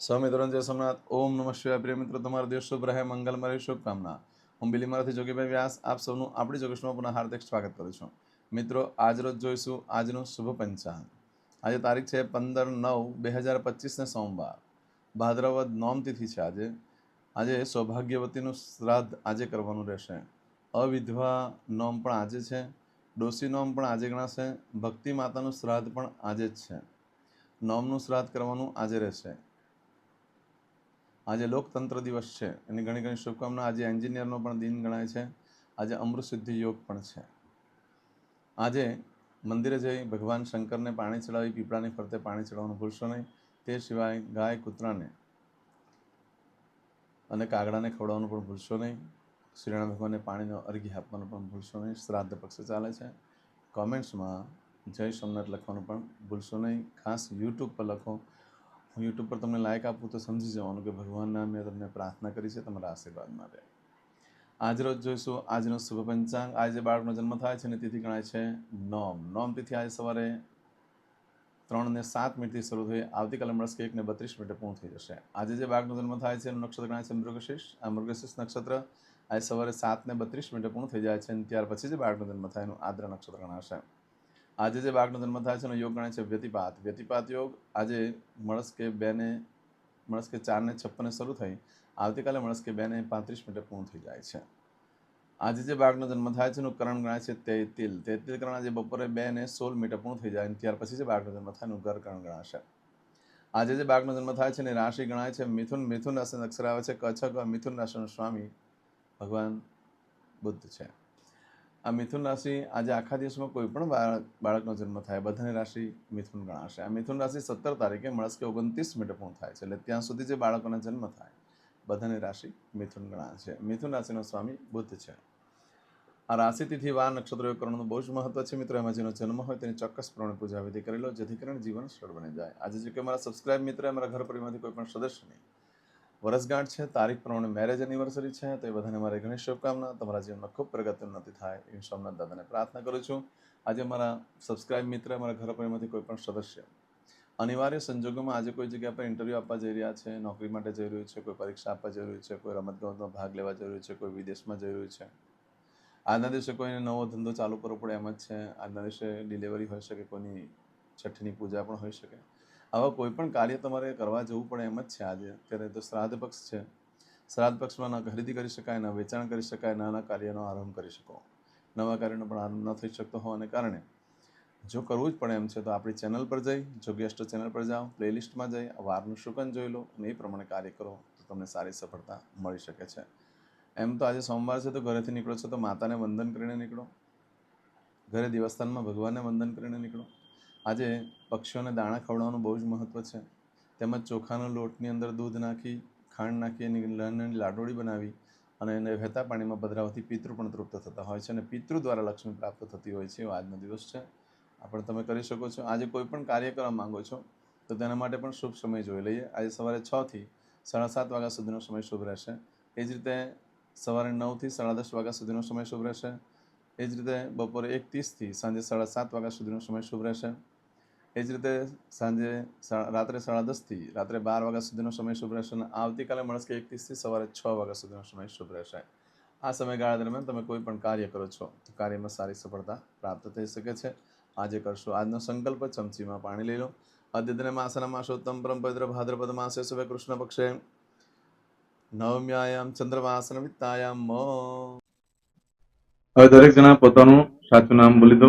સ્વામિત્રણ જય સોમનાથ, ઓમ નમઃ શિવાય. પ્રિય મિત્રો, તમારો દિવસ શુભ રહે, મંગલમય શુભકામના. હું બિલીમારાથી જોગીભાઈ વ્યાસ, આપ સૌનું આપણી જોગેશમાં પુનઃ હાર્દિક સ્વાગત કરું છું. મિત્રો આજરોજ જોઈશું આજનું શુભ પંચાંગ. આજે તારીખ છે પંદર નવ બે હજાર પચીસને સોમવાર. ભાદ્રવદ નોમ તિથિ છે આજે. આજે સૌભાગ્યવતીનું શ્રાદ્ધ આજે કરવાનું રહેશે. અવિધવા નોમ પણ આજે છે. ડોસી નોમ પણ આજે ગણાશે. ભક્તિ માતાનું શ્રાદ્ધ પણ આજે જ છે. નોમનું શ્રાદ્ધ કરવાનું આજે રહેશે. આજે લોકતંત્ર દિવસ છે. એની ઘણી ઘણી શુભકામના. આજે એન્જિનિયરનો પણ દિન ગણાય છે. આજે અમૃત સિદ્ધિ યોગ પણ છે. આજે મંદિરે જઈ ભગવાન શંકરને પાણી ચડાવી, પીપળાની ફરતે પાણી ચડાવવાનું ભૂલશો નહીં. તે સિવાય ગાય કૂતરાને અને કાગડાને ખવડાવવાનું પણ ભૂલશો નહીં. શ્રીરામ ભગવાનને પાણીનો અર્ઘ્ય આપવાનું પણ ભૂલશો નહીં. શ્રાદ્ધ પક્ષ ચાલે છે. કોમેન્ટ્સમાં જય સોમનાથ લખવાનું પણ ભૂલશો નહીં. ખાસ યુટ્યુબ પર લખો. હું યુટ્યુબ પર તમને લાઈક આપું તો સમજી જવાનું કે ભગવાનના મેં તમને પ્રાર્થના કરી છે, તમારા આશીર્વાદ માટે આજ રોજ જોઈશું, આજનો શુભ પંચાંગ. આજે બાળકનો જન્મ થાય છે અને તિથિ ગણાય છે નોમ. નોમ તિથિ આજે સવારે ત્રણ ને સાત મિનિટથી શરૂ થઈ, આવતીકાલે મળશે એક ને બત્રીસ મિનિટે પૂર્ણ થઈ જશે. આજે જે બાળકનો જન્મ થાય છે એનું નક્ષત્ર ગણાય છે મૃગશીષ. આ મૃગશીષ નક્ષત્ર આજે સવારે સાત ને બત્રીસ મિનિટે પૂર્ણ થઈ જાય છે અને ત્યાર પછી જે બાળકનો જન્મ થાય એનું આદ્ર નક્ષત્ર ગણાશે. આજે જે બાળકનો જન્મ થાય છે એનો યોગ ગણાય છે વ્યતિપાત. વ્યતિપાત યોગ આજે મળસ કે બેને, મળસ કે ચારને છપ્પને શરૂ થઈ, આવતીકાલે મળસ કે બેને પાંત્રીસ મિનિટે પૂર્ણ થઈ જાય છે. આજે જે બાળકનો જન્મ થાય છે એનું કરણ ગણાય છે તેતિલ. તેતિલ કરણ આજે બપોરે બે ને સોળ મિનિટે પૂર્ણ થઈ જાય અને ત્યાર પછી જે બાળકનો જન્મ થાય એનું ઘર કરણ ગણાશે. આજે જે બાળકનો જન્મ થાય છે એની રાશિ ગણાય છે મિથુન. મિથુન રાશિ અક્ષર આવે છે કચ્છક મિથુન રાશિનો સ્વામી ભગવાન બુદ્ધ છે. આ મિથુન રાશિ આજે આખા દિવસમાં કોઈ પણ બાળકનો જન્મ થાય, બધાની રાશિ મિથુન ગણાશે. આ મિથુન રાશિ સત્તર તારીખે મળસ કે ઓગણત્રીસ મિનિટે પૂર્ણ થાય છે, એટલે ત્યાં સુધી જે બાળકોના જન્મ થાય, બધાની રાશિ મિથુન ગણાશે. મિથુન રાશિનો સ્વામી બુદ્ધ છે. આ રાશિ તિથિ વાર નક્ષત્ર કરવાનું બહુ જ મહત્વ છે મિત્રો. એમાં જેનો જન્મ હોય તેની ચોક્કસ પ્રમાણે પૂજા વિધિ કરી લો, જેથી કરીને જીવન સરળ બની જાય. આજે જો કે મારા સબસ્ક્રાઇબ મિત્ર, અમારા ઘર પરિવારમાંથી કોઈ પણ સદસ્ય નહીં વર્ષગાંઠ છે, તારીખ પ્રમાણે મેરેજ એનિવર્સરી છે, તો એ બધાને મારી ઘણી શુભકામના. તમારા જીવનમાં ખૂબ પ્રગતિ ઉન્નતિ થાય એવી સોમનાથ દાદાને પ્રાર્થના કરું છું. આજે મારા સબસ્ક્રાઇબ મિત્ર, મારા ઘર પરિવારમાંથી કોઈ પણ સદસ્ય અનિવાર્ય સંજોગોમાં આજે કોઈ જગ્યા પર ઇન્ટરવ્યૂ આપવા જઈ રહ્યા છે, નોકરી માટે જઈ રહ્યું છે, કોઈ પરીક્ષા આપવા જઈ રહ્યું છે, કોઈ રમતગમતમાં ભાગ લેવા જઈ રહ્યું છે, કોઈ વિદેશમાં જઈ રહ્યું છે. આજના દિવસે કોઈને નવો ધંધો ચાલુ કરવો પડે એમ જ છે. આજના દિવસે ડિલિવરી હોઈ શકે, કોઈની છઠ્ઠીની પૂજા પણ હોઈ શકે. આવા કોઈ પણ કાર્ય તમારે કરવા જવું પડે એમ જ છે આજે. અત્યારે તો શ્રાદ્ધ પક્ષ છે. શ્રાદ્ધ પક્ષમાં ના ખરીદી કરી શકાય, ના વેચાણ કરી શકાય નાના કાર્યનો આરંભ કરી શકો. નવા કાર્યનો પણ આરંભ ન થઈ શકતો હોવાને કારણે. જો કરવું જ પડે એમ છે તો આપણી ચેનલ પર જઈ જોગેસ્ટ ચેનલ પર જાઓ, પ્લેલિસ્ટમાં જઈ વારનું શુકન જોઈ લો અને એ પ્રમાણે કાર્ય કરો તો તમને સારી સફળતા મળી શકે છે. એમ તો આજે સોમવાર છે તો ઘરેથી નીકળો છો તો માતાને વંદન કરીને નીકળો. ઘરે દેવસ્થાનમાં ભગવાનને વંદન કરીને નીકળો. આજે પક્ષીઓને દાણા ખવડાવવાનું બહુ જ મહત્ત્વ છે. તેમજ ચોખાના લોટની અંદર દૂધ નાખી, ખાંડ નાખી, એની નાની લાડોળી બનાવી અને એને વહેતા પાણીમાં પધરાવવાથી પિતૃ પણ તૃપ્ત થતા હોય છે અને પિતૃ દ્વારા લક્ષ્મી પ્રાપ્ત થતી હોય છે એવો આજનો દિવસ છે. આ પણ તમે કરી શકો છો. આજે કોઈ પણ કાર્ય કરવા માંગો છો, તો તેના માટે પણ શુભ સમય જોઈ લઈએ. આજે સવારે છથી સાડા સાત વાગ્યા સુધીનો સમય શુભ રહેશે. એ જ રીતે સવારે નવથી સાડા દસ વાગ્યા સુધીનો સમય શુભ રહેશે. એ જ રીતે બપોરે એક ત્રીસથી સાંજે સાડા સાત વાગ્યા સુધીનો સમય શુભ રહેશે. એ જ રીતે સાંજે રાત્રે સાડા દસથી રાત્રે બાર વાગ્યા સુધીનો સમય શુભ રહેશે અને આવતીકાલે મળશે કે એકત્રીસથી સવારે છ વાગ્યા સુધીનો સમય શુભ રહેશે. આ સમયગાળા દરમિયાન તમે કોઈ પણ કાર્ય કરો છો, તો કાર્યમાં સારી સફળતા પ્રાપ્ત થઈ શકે છે. આજે કરશો આજનો સંકલ્પ, ચમચીમાં પાણી લઈ લો. અદ્યતને માસના માસોત્તમ પરમ પવિત્ર ભાદ્રપદ માસે શુભે કૃષ્ણ પક્ષે. નવમ્યાયામ ચંદ્રમાસન વિત્તાયામ હવે દરેક જણા પોતાનું સાચું નામ બોલી દો.